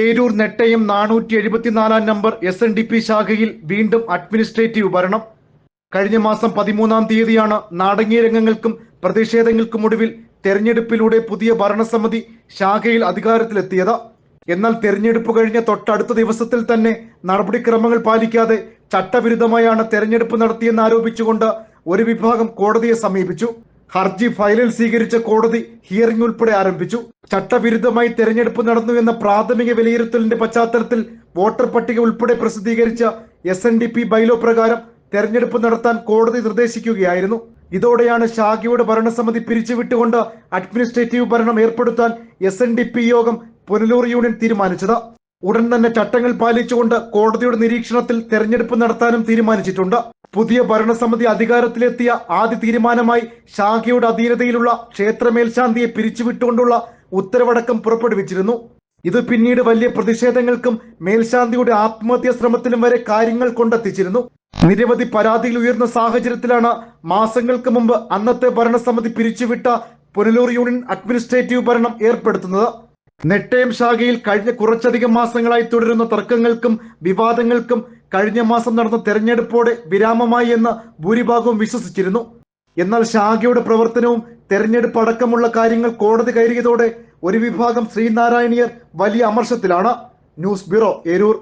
ഏരൂർ നെട്ടയം നാനൂറ്റി എഴുപത്തിനാലാം number S N D P ശാഖയിൽ വീണ്ടും അഡ്മിനിസ്ട്രേറ്റീവ് ഭരണം. കഴിഞ്ഞ മാസം പതിമൂന്നാം തീയതിയാണ് നാടകീയ രംഗങ്ങൾക്കും പ്രതിഷേധങ്ങൾക്കുമൊടുവിൽ തെരഞ്ഞെടുപ്പിലൂടെ പുതിയ ഭരണസമിതി ശാഖയിൽ അധികാരത്തിലെത്തിയത്. എന്നാൽ തെരഞ്ഞെടുപ്പ് കഴിഞ്ഞ തൊട്ടടുത്ത ദിവസത്തിൽ തന്നെ നടപടിക്രമങ്ങൾ പാലിക്കാതെ ചട്ടവിരുദ്ധമായാണ് തെരഞ്ഞെടുപ്പ് നടത്തിയെന്ന് ആരോപിച്ചുകൊണ്ട് ഒരു വിഭാഗം കോടതിയെ സമീപിച്ചു. ഹർജി ഫയലിൽ സ്വീകരിച്ച കോടതി ഹിയറിംഗ് ഉൾപ്പെടെ ആരംഭിച്ചു. ചട്ടവിരുദ്ധമായി തെരഞ്ഞെടുപ്പ് നടന്നു എന്ന പ്രാഥമിക വിലയിരുത്തലിന്റെ പശ്ചാത്തലത്തിൽ വോട്ടർ പട്ടിക ഉൾപ്പെടെ പ്രസിദ്ധീകരിച്ച S N D P bylaw പ്രകാരം തെരഞ്ഞെടുപ്പ് നടത്താൻ കോടതി നിർദ്ദേശിക്കുകയായിരുന്നു. ഇതോടെയാണ് ഷാഗിയുടെ ഭരണസമിതി പിരിച്ചുവിട്ടുകൊണ്ട് അഡ്മിനിസ്ട്രേറ്റീവ് ഭരണം ഏർപ്പെടുത്താൻ എസ് എൻ ഡി പി യോഗം പുനലൂർ യൂണിയൻ തീരുമാനിച്ചത്. ഉടൻ തന്നെ ചട്ടങ്ങൾ പാലിച്ചുകൊണ്ട് കോടതിയുടെ നിരീക്ഷണത്തിൽ തെരഞ്ഞെടുപ്പ് നടത്താനും തീരുമാനിച്ചിട്ടുണ്ട്. പുതിയ ഭരണസമിതി അധികാരത്തിലെത്തിയ ആദ്യ തീരുമാനമായി ശാഖയുടെ അധീനതയിലുള്ള ക്ഷേത്രമേൽശാന്തിയെ പിരിച്ചുവിട്ടുകൊണ്ടുള്ള ഉത്തരവടക്കം പുറപ്പെടുവിച്ചിരുന്നു. ഇത് പിന്നീട് വലിയ പ്രതിഷേധങ്ങൾക്കും മേൽശാന്തിയുടെ ആത്മഹത്യാ ശ്രമത്തിലും വരെ കാര്യങ്ങൾ കൊണ്ടെത്തിച്ചിരുന്നു. നിരവധി പരാതികൾ ഉയർന്ന സാഹചര്യത്തിലാണ് മാസങ്ങൾക്ക് മുമ്പ് അന്നത്തെ ഭരണസമിതി പിരിച്ചുവിട്ട പുനലൂർ യൂണിയൻ അഡ്മിനിസ്ട്രേറ്റീവ് ഭരണം ഏർപ്പെടുത്തുന്നത്. നെട്ടയം ശാഖയിൽ കഴിഞ്ഞ കുറച്ചധികം മാസങ്ങളായി തുടരുന്ന തർക്കങ്ങൾക്കും വിവാദങ്ങൾക്കും കഴിഞ്ഞ മാസം നടന്ന തെരഞ്ഞെടുപ്പോടെ വിരാമമായി എന്ന് ഭൂരിഭാഗവും വിശ്വസിച്ചിരുന്നു. എന്നാൽ ശാഖയുടെ പ്രവർത്തനവും തെരഞ്ഞെടുപ്പ് അടക്കമുള്ള കാര്യങ്ങൾ കോടതി കയറിയതോടെ ഒരു വിഭാഗം ശ്രീനാരായണീയർ വലിയ അമർഷത്തിലാണ്. News bureau Eroor.